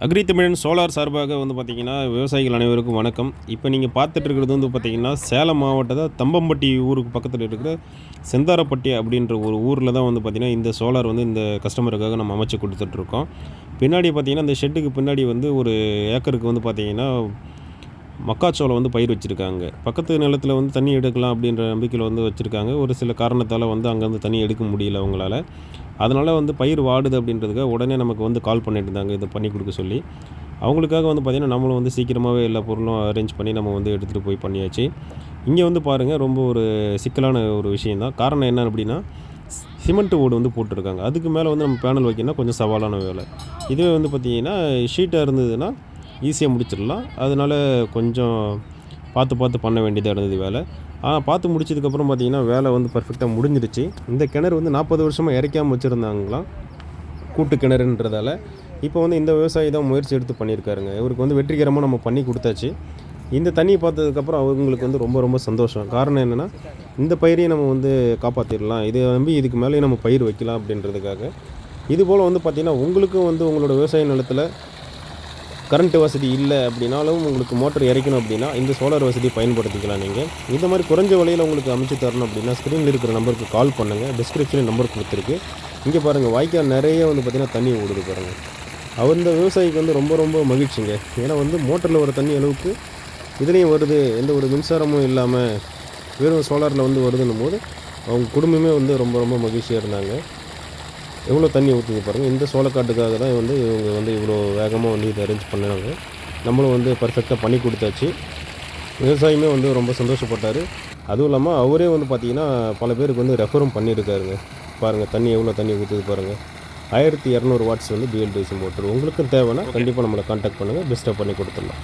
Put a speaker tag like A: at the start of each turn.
A: Agri தமிழன் solar சார்பாக வந்து பார்த்திங்கன்னா விவசாயிகள் அனைவருக்கும் வணக்கம். இப்போ நீங்கள் பார்த்துட்டு இருக்கிறது வந்து பார்த்திங்கன்னா சேலம் மாவட்டத்தை தம்பம்பட்டி ஊருக்கு பக்கத்தில் இருக்கிற செந்தாரப்பட்டி அப்படின்ற ஒரு ஊரில் தான் வந்து பார்த்திங்கன்னா இந்த சோலார் வந்து இந்த கஸ்டமருக்காக நம்ம அமைச்சு கொடுத்துட்ருக்கோம் பின்னாடி பார்த்திங்கன்னா இந்த ஷெட்டுக்கு பின்னாடி வந்து ஒரு ஏக்கருக்கு வந்து பார்த்திங்கன்னா மக்காச்சோளம் வந்து பயிர் வச்சுருக்காங்க. பக்கத்து நிலத்தில் வந்து தண்ணி எடுக்கலாம் அப்படின்ற நம்பிக்கையில் வந்து வச்சுருக்காங்க. ஒரு சில காரணத்தால் வந்து அங்கேருந்து தண்ணி எடுக்க முடியல அவங்களால. அதனால் வந்து பயிர் வாடுது அப்படின்றதுக்காக உடனே நமக்கு வந்து கால் பண்ணிட்டு இருந்தாங்க. இதை பண்ணி கொடுக்க சொல்லி. அவங்களுக்காக வந்து பார்த்திங்கன்னா நம்மளும் வந்து சீக்கிரமாகவே எல்லா பொருளும் அரேஞ்ச் பண்ணி நம்ம வந்து எடுத்துகிட்டு போய் பண்ணியாச்சு. இங்கே வந்து பாருங்கள் ரொம்ப ஒரு சிக்கலான ஒரு விஷயந்தான் காரணம் என்ன அப்படின்னா சிமெண்ட் ஓடு வந்து போட்டிருக்காங்க. அதுக்கு மேலே வந்து நம்ம பேனல் வைக்கணும்னா கொஞ்சம் சவாலான வேலை. இதுவே வந்து பார்த்திங்கன்னா ஷீட்டாக இருந்ததுன்னா ஈஸியாக முடிச்சிடலாம். அதனால் கொஞ்சம் பார்த்து பார்த்து பண்ண வேண்டியதாக இருந்தது வேலை. ஆனால் பார்த்து முடிச்சதுக்கப்புறம் பார்த்தீங்கன்னா வேலை வந்து பர்ஃபெக்டாக முடிஞ்சிருச்சு இந்த கிணறு வந்து நாற்பது வருஷமாக இறைக்காமல் வச்சுருந்தாங்களாம். கூட்டு கிணறுன்றதால. இப்போ வந்து இந்த விவசாயி தான் முயற்சி எடுத்து பண்ணியிருக்காருங்க. இவருக்கு வந்து வெற்றிகரமாக நம்ம பண்ணி கொடுத்தாச்சு. இந்த தண்ணியை பார்த்ததுக்கப்புறம் அவங்களுக்கு வந்து ரொம்ப ரொம்ப சந்தோஷம். காரணம் என்னென்னா இந்த பயிரையும் நம்ம வந்து காப்பாற்றிடலாம் இதை நம்பி இதுக்கு மேலேயும் நம்ம பயிர் வைக்கலாம் அப்படின்றதுக்காக. இதுபோல் வந்து பார்த்திங்கன்னா உங்களுக்கும் வந்து உங்களோட விவசாய நிலத்தில் கரண்ட் வசதி இல்லை அப்படின்னாலும் உங்களுக்கு மோட்டர் இறைக்கணும் அப்படின்னா இந்த சோலார் வசதி பயன்படுத்திக்கலாம் நீங்கள் இந்த மாதிரி குறைஞ்ச விலையில் உங்களுக்கு அமைச்சு தரணும் அப்படின்னா ஸ்க்ரீனில் இருக்கிற நம்பருக்கு கால் பண்ணுங்கள் டிஸ்கிரிப்ஷனில் நம்பர் கொடுத்துருக்கு. இங்கே பாருங்கள் வாய்க்கால் நிறைய வந்து பார்த்திங்கன்னா தண்ணி ஓடுது பாருங்கள் அவர் இந்த விவசாயிக்கு வந்து ரொம்ப ரொம்ப மகிழ்ச்சிங்க. ஏன்னா வந்து மோட்டரில் வர தண்ணி அளவுக்கு இதுலேயும் வருது. எந்த ஒரு மின்சாரமும் இல்லாமல் வெறும் சோலாரில் வந்து வருதுன்னும் போது அவங்க குடும்பமே வந்து ரொம்ப ரொம்ப மகிழ்ச்சியாக இருந்தாங்க. எவ்வளோ தண்ணி ஊற்றுது பாருங்கள் இந்த சோளக்காட்டுக்காக தான் வந்து இவங்க வந்து இவ்வளோ வேகமாக வந்து இதை அரேஞ்ச் பண்ணாங்க. நம்மளும் வந்து பர்ஃபெக்டாக பண்ணி கொடுத்தாச்சு. விவசாயியுமே வந்து ரொம்ப சந்தோஷப்பட்டார். அதுவும் இல்லாமல் அவரே வந்து பார்த்திங்கன்னா பல பேருக்கு வந்து ரெஃபரும் பண்ணியிருக்காருங்க பாருங்கள் தண்ணி எவ்வளோ தண்ணி ஊற்றுது பாருங்கள் ஆயிரத்தி இரநூறு வாட்ஸ் வந்து பிஎல்டிசி மோட்டர் உங்களுக்கும் தேவைன்னா கண்டிப்பாக நம்மளை காண்டாக்ட் பண்ணுங்கள் பெஸ்ட்டாக பண்ணி கொடுத்துடலாம்.